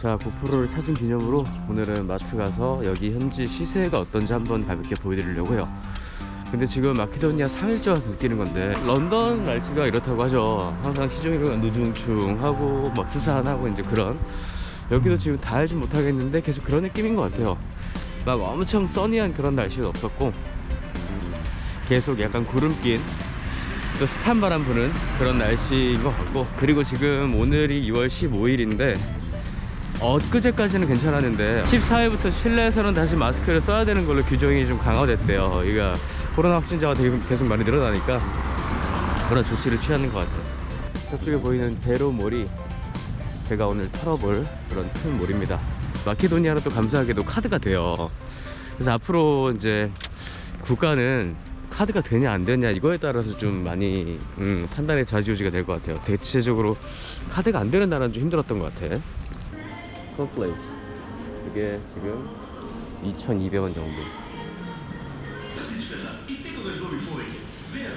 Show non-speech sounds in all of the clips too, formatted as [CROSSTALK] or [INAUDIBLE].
자 고프로를 찾은 기념으로 오늘은 마트 가서 여기 현지 시세가 어떤지 한번 가볍게 보여드리려고 해요. 근데 지금 마케도니아 3일째 와서 느끼는 건데 런던 날씨가 이렇다고 하죠. 항상 시종일관 누중충하고 뭐 스산하고 이제 그런. 여기도 지금 다 알지 못하겠는데 계속 그런 느낌인 것 같아요. 막 엄청 써니한 그런 날씨는 없었고 음, 계속 약간 구름 낀 또 습한 바람 부는 그런 날씨인 것 같고 그리고 지금 오늘이 2월 15일인데 엊그제까지는 괜찮았는데 14일부터 실내에서는 다시 마스크를 써야 되는 걸로 규정이 좀 강화됐대요. 이가 코로나 확진자가 되게 계속 많이 늘어나니까 그런 조치를 취하는 것 같아요. 저쪽에 보이는 베로몰이 제가 오늘 털어볼 그런 큰 몰입니다. 마케도니아로 또 감사하게도 카드가 돼요. 그래서 앞으로 이제 국가는 카드가 되냐 안 되냐 이거에 따라서 좀 많이 음, 판단의 좌지우지가 될 것 같아요. 대체적으로 카드가 안 되는 나라는 좀 힘들었던 것 같아 컴플레이 이게 지금 2,200원 정도.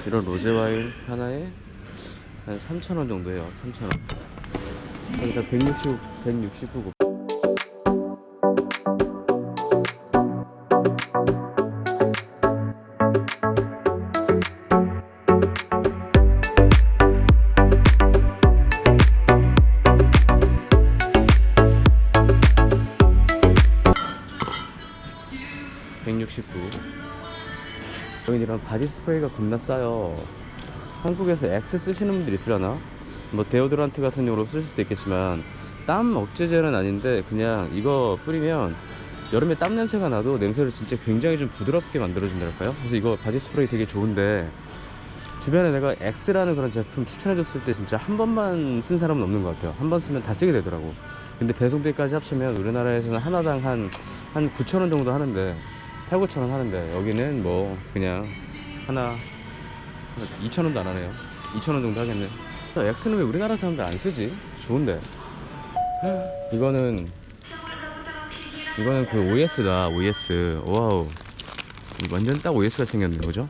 이런 로제 와인 하나에 한 3,000원 정도 해요 3,000원. 여기다 160, 169 169 여기 이런 바디 스프레이가 겁나 싸요 한국에서 X 쓰시는 분들 있으려나? 뭐 데오드란트 같은 용으로 쓸 수도 있겠지만 땀 억제제는 아닌데 그냥 이거 뿌리면 여름에 땀 냄새가 나도 냄새를 진짜 굉장히 좀 부드럽게 만들어준달까요? 그래서 이거 바디 스프레이 되게 좋은데 주변에 내가 X라는 그런 제품 추천해줬을 때 진짜 한 번만 쓴 사람은 없는 것 같아요 한 번 쓰면 다 쓰게 되더라고 근데 배송비까지 합치면 우리나라에서는 하나당 한, 한 9,000원 정도 하는데 8, 9,000원 하는데 여기는 뭐 그냥 하나 2,000원도 안 하네요. 2,000원 정도 하겠네. X는 왜 우리나라 사람들 안 쓰지? 좋은데. 이거는 이거는 그 OS다 OS 와우. 완전 딱 OS가 생겼네 그죠?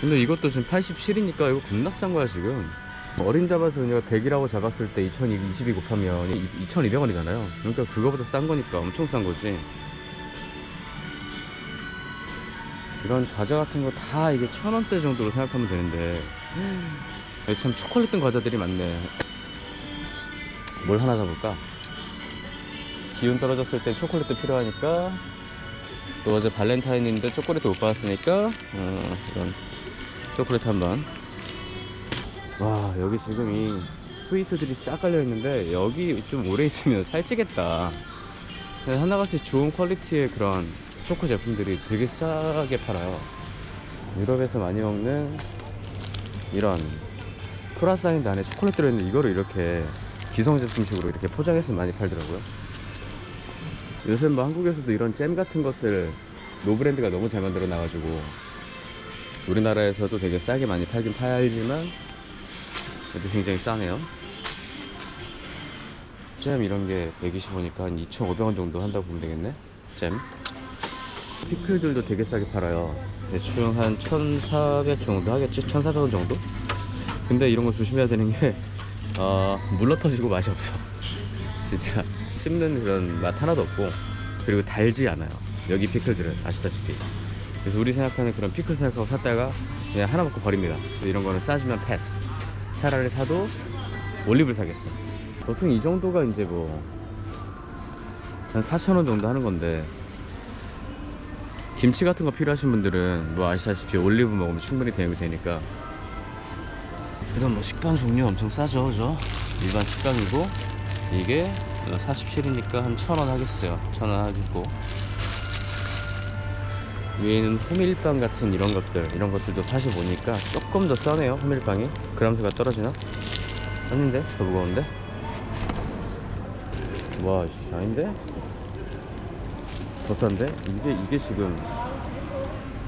근데 이것도 지금 87이니까 이거 겁나 싼 거야 지금. 어린 잡아서 그냥 100이라고 잡았을 때2222 곱하면 2200원이잖아요. 그러니까 그거보다 싼 거니까 엄청 싼 거지 이런 과자 같은 거 다 이게 천 원대 정도로 생각하면 되는데. 참 초콜릿 든 과자들이 많네. 뭘 하나 사볼까? 기운 떨어졌을 때 초콜릿도 필요하니까 또 어제 발렌타인인데 초콜릿도 못 받았으니까 어, 이런 초콜릿 한번. 와 여기 지금 이 스위트들이 싹 깔려 있는데 여기 좀 오래 있으면 [LAUGHS] 살찌겠다. 하나같이 좋은 퀄리티의 그런 초코 제품들이 되게 싸게 팔아요. 유럽에서 많이 먹는 이런 프라사인드 안에 초콜릿 들어있는 이거를 이렇게 기성 제품식으로 이렇게 포장해서 많이 팔더라고요. 요새 뭐 한국에서도 이런 잼 같은 것들 노브랜드가 너무 잘 만들어 놔가지고 우리나라에서도 되게 싸게 많이 팔긴 팔지만 그래도 굉장히 싸네요. 잼 이런 게 125니까 한 2,500원 정도 한다고 보면 되겠네. 잼 피클들도 되게 싸게 팔아요. 대충 한 1,400 정도 하겠지? 1,400원 정도? 근데 이런 거 조심해야 되는 게 [LAUGHS] 어, 물러 터지고 맛이 없어. [LAUGHS] 진짜 씹는 그런 맛 하나도 없고 그리고 달지 않아요. 여기 피클들은 아시다시피. 그래서 우리 생각하는 그런 피클 생각하고 샀다가 그냥 하나 먹고 버립니다. 이런 거는 싸지만 패스. 차라리 사도 올리브를 사겠어. 보통 이 정도가 이제 뭐 한 4,000원 정도 하는 건데 김치 같은 거 필요하신 분들은 뭐 아시다시피 올리브 먹으면 충분히 대응이 되니까 이런 뭐 식빵 종류 엄청 싸죠 그죠? 일반 식빵이고 이게 47이니까 한 1000원 하겠어요 1000원 하겠고 위에는 호밀빵 같은 이런 것들 이런 것들도 사실 보니까 조금 더 싸네요 호밀빵이 그람수가 떨어지나? 아닌데? 더 무거운데? 와 씨, 아닌데? 더 싼데? 이게 이게 지금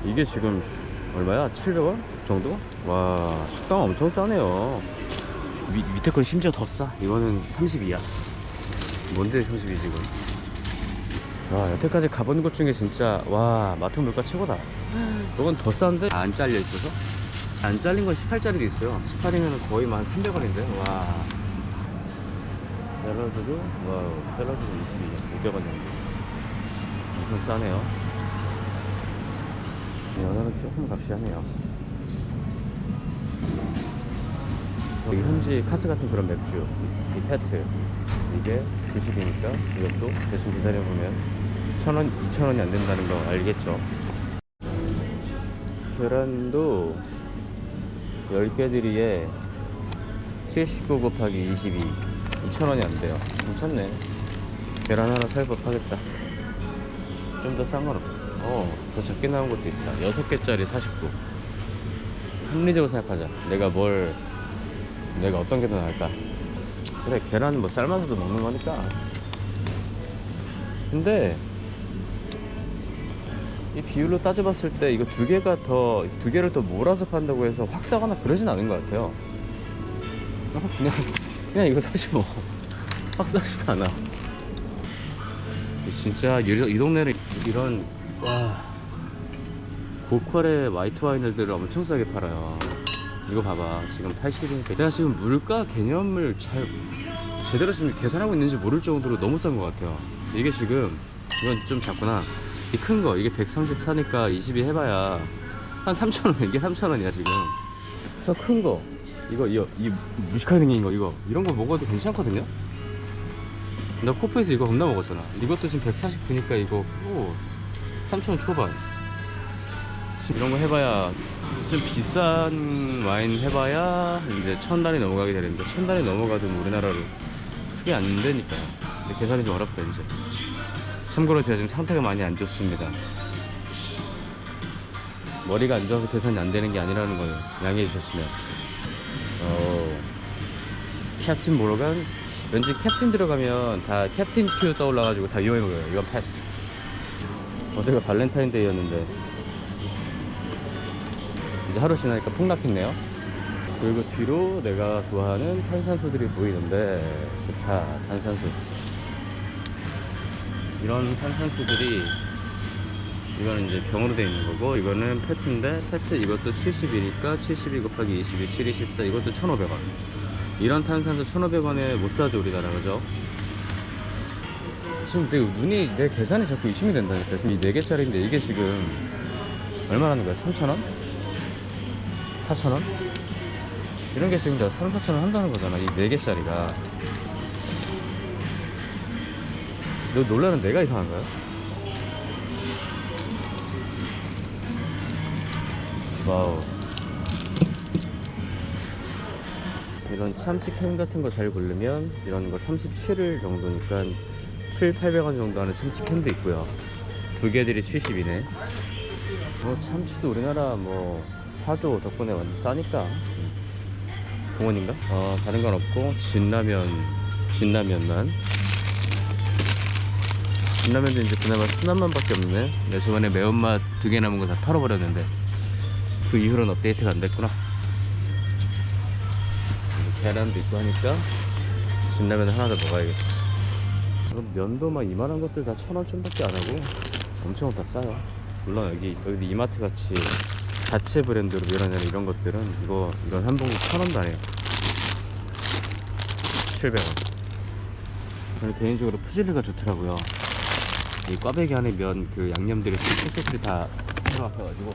이게 지금 얼마야? 700원 정도? 와 식빵 엄청 싸네요 미, 밑에 건 심지어 더 싸. 이거는 32야. 뭔데 32 지금? 와 여태까지 가본 곳 중에 진짜 와 마트 물가 최고다. 이건 더 싼데 안 잘려 있어서 안 잘린 건 18짜리도 있어요. 18이면 거의 뭐한 300원인데 와. 샐러드도 와우 샐러드도 22 500원 정도 엄청 싸네요. 연어는 조금 값이 하네요. 여기 현지 카스 같은 그런 맥주 이 페트 이게 90이니까 이것도 대충 계산해보면 1000원, 2000원이 안 된다는 거 알겠죠? 계란도 10개들이에 79 곱하기 22 2,000원이 안 돼요. 괜찮네. 계란 하나 살 법하겠다 좀 더싼 거는 어더 작게 나온 것도 있다. 6개짜리 49 합리적으로 생각하자. 내가 뭘 내가 어떤 게 더 나을까? 그래 계란 뭐 삶아서도 먹는 거니까. 근데 이 비율로 따져봤을 때 이거 두 개가 더 두 개를 더 몰아서 판다고 해서 확 싸거나 그러진 않은 것 같아요. 어, 그냥 그냥 이거 사지 뭐확 싸지도 않아 진짜 이, 이 동네는 이런 와 고퀄의 화이트 와인들을 엄청 싸게 팔아요. 이거 봐봐. 지금 80이니까 내가 지금 물가 개념을 잘 제대로 지금 계산하고 있는지 모를 정도로 너무 싼 것 같아요. 이게 지금 이건 좀 작구나. 이 큰 거 이게 134니까 22 해봐야 한 3,000원 이게 3,000원이야 지금. 더큰거 이거 이거 이 무식하게 생긴 거 이거. 이런 거 먹어도 괜찮거든요 나 코프에서 이거 겁나 먹었잖아. 이것도 지금 149니까 이거. 오 3,000원 초반. 이런 거 해봐야 좀 비싼 와인 해봐야 이제 천 단위 넘어가게 되는데 천 단위 넘어가도 뭐 우리나라로 크게 안 되니까요. 근데 계산이 좀 어렵다 이제. 참고로 제가 지금 상태가 많이 안 좋습니다. 머리가 안 좋아서 계산이 안 되는 게 아니라는 걸 양해해 주셨으면. 어 캡틴 모로간 왠지 캡틴 들어가면 다 캡틴 큐 떠올라가지고 다 위험해 보여요. 이건 패스. 어제가 발렌타인데이였는데. 이제 하루 지나니까 폭락했네요. 그리고 뒤로 내가 좋아하는 탄산수들이 보이는데 좋다 탄산수 이런 탄산수들이 이거는 이제 병으로 되어 있는 거고 이거는 페트인데 페트 이것도 70이니까 72 곱하기 22 7 24 이것도 1,500원 이런 탄산도 1,500원에 못 사죠 우리나라 그죠? 지금 내 눈이 내 계산이 자꾸 의심이 된다니까 지금 이 4개짜리인데 이게 지금 얼마라는 거야? 3,000원? 4,000원? 이런 게 지금 다 3, 4,000원 한다는 거잖아 이 4개짜리가 너 놀라는 내가 이상한 거야? 와우 이런 참치 캔 같은 거 잘 고르면 이런 거 37일 정도니까 7, 800원 정도 하는 참치 캔도 있고요. 두 개들이 70이네. 뭐 참치도 우리나라 뭐 사조 덕분에 완전 싸니까. 공원인가? 어 다른 건 없고 진라면 진라면만. 진라면도 이제 그나마 순한맛 밖에 없네. 내가 저번에 매운맛 두 개 남은 거 다 털어버렸는데 그 이후로는 업데이트가 안 됐구나 계란도 있고 하니까 진라면 하나 더 먹어야겠어. 그럼 면도 막 이만한 것들 다 천 원쯤밖에 안 하고 엄청 다 싸요. 물론 여기 여기 이마트 같이 자체 브랜드로 밀어내는 이런 것들은 이거 이건 한 봉지 천 원도 안 해요. 700원. 저는 개인적으로 푸질리가 좋더라고요. 이 꽈배기 안에 면 그 양념들이 소스들이 다 들어가가지고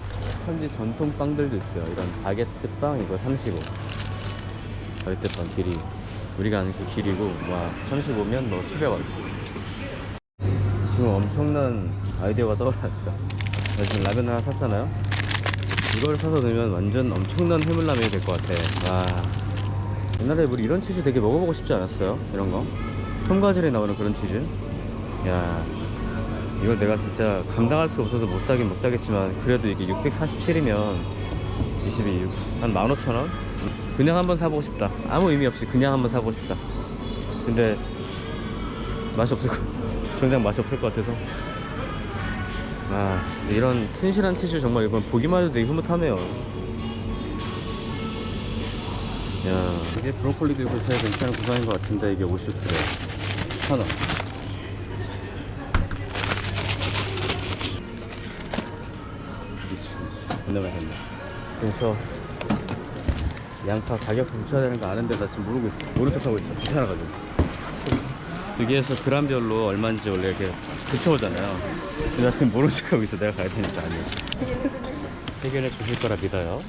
현지 전통 빵들도 있어요. 이런 바게트 빵 이거 35 절대빵 길이. 우리가 아는 그 길이고 와 35면 뭐 700원 지금 엄청난 아이디어가 떠올랐죠 나 지금 라면 하나 샀잖아요? 이걸 사서 넣으면 완전 엄청난 해물라면이 될 것 같아. 와. 옛날에 우리 이런 치즈 되게 먹어보고 싶지 않았어요? 이런 거? 톰가젤에 나오는 그런 치즈? 야. 이걸 내가 진짜 감당할 수 없어서 못 사긴 못 사겠지만 그래도 이게 647이면 22, 한 15,000원? 그냥 한번 사보고 싶다. 아무 의미 없이 그냥 한번 사보고 싶다. 근데 맛이 없을 것 [LAUGHS] 정작 맛이 없을 것 같아서. 아 이런 튼실한 치즈 정말 이건 보기만 해도 되게 흐뭇하네요. 야. 이게 브로콜리 들고 있어야 괜찮은 구성인 것 같은데 이게 50kg 1,000원. 미친. 존나 맛있네 저 양파 가격 붙여야 되는 거 아는데 나 지금 모르고 있어 모른 척 하고 있어 귀찮아가지고 여기에서 그람별로 얼마인지 원래 이렇게 붙여오잖아요. 근데 나 지금 모르는 척하고 있어. 내가 가야 되니까 아니. 해결해 주실 거라 믿어요.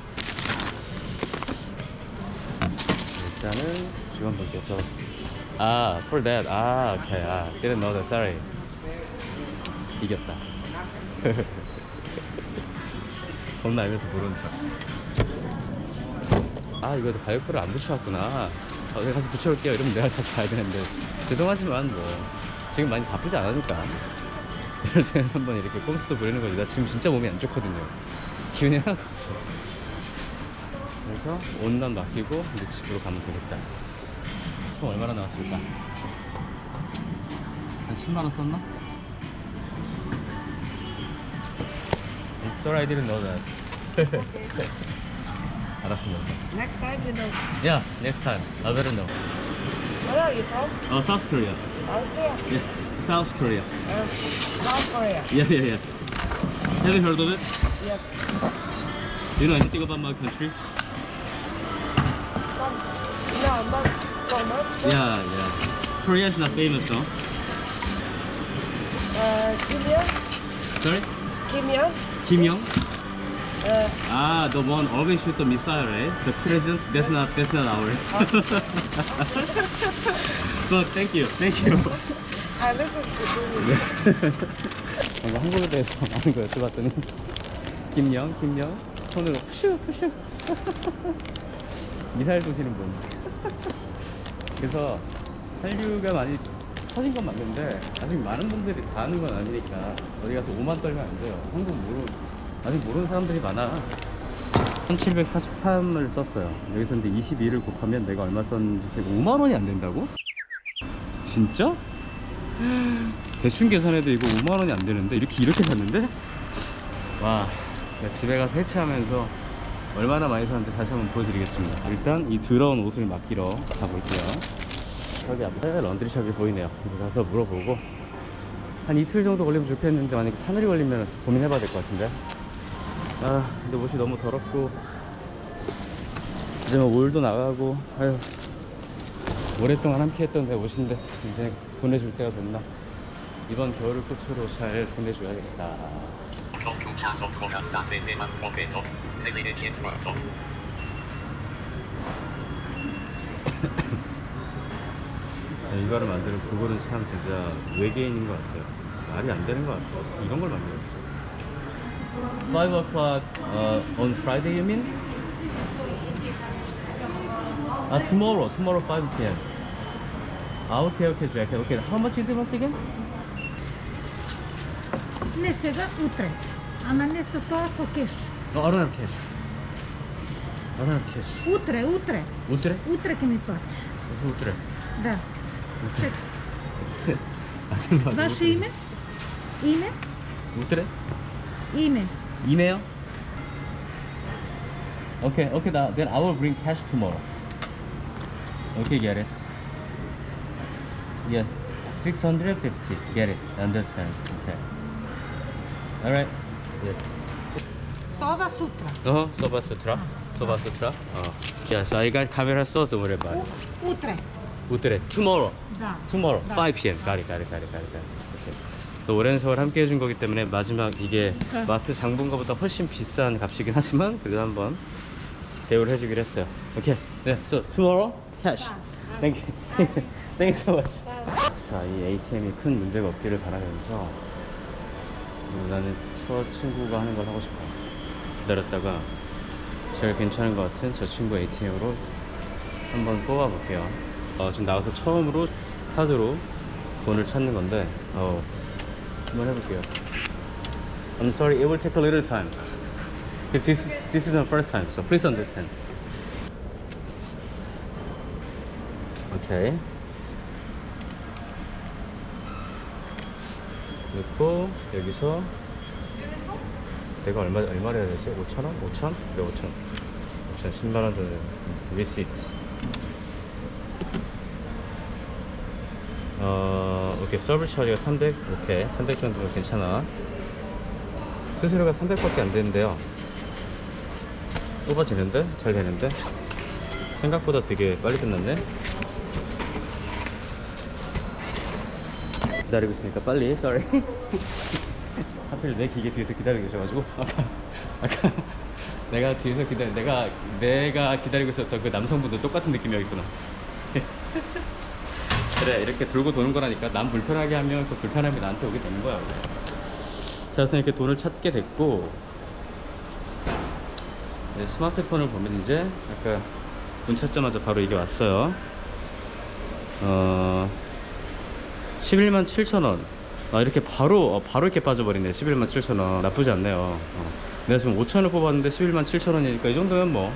일단은 직원분께서 아, for that. 아, okay. 아, didn't know that. Sorry. 이겼다. [LAUGHS] 겁나 알면서 모르는 척. 아, 이거 가격표를 안 붙여왔구나. 어, 내가 가서 붙여올게요. 이러면 내가 다시 가야 되는데. 죄송하지만 뭐, 지금 많이 바쁘지 않으니까. 이럴 때는 한번 이렇게 꼼수도 부리는 거지. 나 지금 진짜 몸이 안 좋거든요. 기운이 하나도 없어. 그래서 온난 맡기고 이제 집으로 가면 되겠다. 총 얼마나 나왔을까? 한 10만원 썼나? I'm sorry I didn't know that. 알았습니다. Next time you know. Yeah, next time. I better know. Where are you from? Oh, South Korea. Austria? Yeah, South Korea. Uh, South Korea. Yeah, yeah, yeah. Have you heard of it? Yes. You know anything about my country? Some, no, not so much. Yeah, yeah. Korea is not famous, though. Uh, Kim Young? Sorry? Kim Young? Kim Young? Uh, Ah, the one always shoot the missile, right? The president. That's not. That's not ours. but thank you, thank you. I listen to you. 뭔가 한국에 대해서 많은 거 여쭤봤더니 김영, 김영 손으로 푸슈 푸슈 미사일 쏘시는 분. 그래서 한류가 많이 터진 건 맞는데 아직 많은 분들이 다 아는 건 아니니까 어디 가서 5만 떨면 안 돼요. 한국 모르 아직 모르는 사람들이 많아. 1743을 썼어요. 여기서 이제 22를 곱하면 내가 얼마 썼는지 5만 원이 안 된다고? 진짜? 대충 계산해도 이거 5만 원이 안 되는데 이렇게 이렇게 샀는데 와 집에 가서 해체하면서 얼마나 많이 샀는지 다시 한번 보여드리겠습니다 일단 이 더러운 옷을 맡기러 가볼게요 저기 앞에 런드리샵이 보이네요 가서 물어보고 한 이틀 정도 걸리면 좋겠는데 만약에 사늘이 걸리면 고민해봐야 될 것 같은데 아 근데 옷이 너무 더럽고. 이제 뭐 올도 나가고. 아유 오랫동안 함께했던 내 옷인데 이제 보내줄 때가 됐나? 이번 겨울을 끝으로 잘 보내줘야겠다. 이거를 만드는 그거는 참 진짜 외계인인 것 같아요. 말이 안 되는 것 같아요. 이런 걸 만들었어 5 o'clock uh, on Friday, you mean? Uh, tomorrow, tomorrow 5 p.m. Ah, okay, okay, Jack. Okay, how much is it once again? لسه утре. Ама не со тоа со кеш. No, I don't have cash. I don't have cash. Утре, утре. Утре? Утре ќе ми платиш. Утре? Да. Утре. Ваше име? Име? Утре? 이메. 이메요? Okay, okay. Now, then I will bring cash tomorrow. Okay, get it. Yes, 650. Get it. Understand. Okay. All right. Yes. Sova Sutra. Uh huh. Sova Sutra. Sova Sutra. Uh. Yes, I got camera so don't worry about it. Utre. Utre. Tomorrow. Da. Tomorrow. Da. 5 p.m. Got it. Got it. Got it. Got it. Got it. Okay. 그래서 오랜 세월 함께 해준 거기 때문에 마지막 이게 네. 마트 장본가보다 훨씬 비싼 값이긴 하지만 그래도 한번 대우를 해주기로 했어요. 오케이. 네. So tomorrow cash. Thank you. [LAUGHS] Thank you so much. 자, 이 ATM이 큰 문제가 없기를 바라면서 음, 나는 첫 친구가 하는 걸 하고 싶어요. 기다렸다가 제일 괜찮은 것 같은 저 친구 ATM으로 한번 뽑아볼게요. 어, 지금 나와서 처음으로 카드로 돈을 찾는 건데, 어, 한번 해볼게요. I'm sorry, it will take a little time. Because this, this is my first time, so please understand. Okay. 넣고 여기서 내가 얼마 얼마를 해야 되지? 5천 원? 5천? 네, 5천. 5천 10만 원 전에 리시트. 어, 오케이 서비스 처리가 300. 오케이 300 정도면 괜찮아. 수수료가 300밖에 안 되는데요. 뽑아지는데? 잘 되는데? 생각보다 되게 빨리 끝났네. 기다리고 있으니까 빨리 sorry [LAUGHS] 하필 내 기계 뒤에서 기다리고 계셔가지고 [LAUGHS] 아까 아까 내가 뒤에서 기다리 내가 내가 기다리고 있었던 그 남성분도 똑같은 느낌이었구나 [LAUGHS] 그래 이렇게 돌고 도는 거라니까 남 불편하게 하면 그 불편함이 나한테 오게 되는 거야. 자 그래서 이렇게 돈을 찾게 됐고 네, 스마트폰을 보면 이제 아까 문 찾자마자 바로 이게 왔어요 어 11만 7천 원. 아 이렇게 바로 어, 바로 이렇게 빠져버리네. 11만 7천 원. 나쁘지 않네요. 어. 내가 지금 5천 원을 뽑았는데 11만 7천 원이니까 이 정도면 뭐.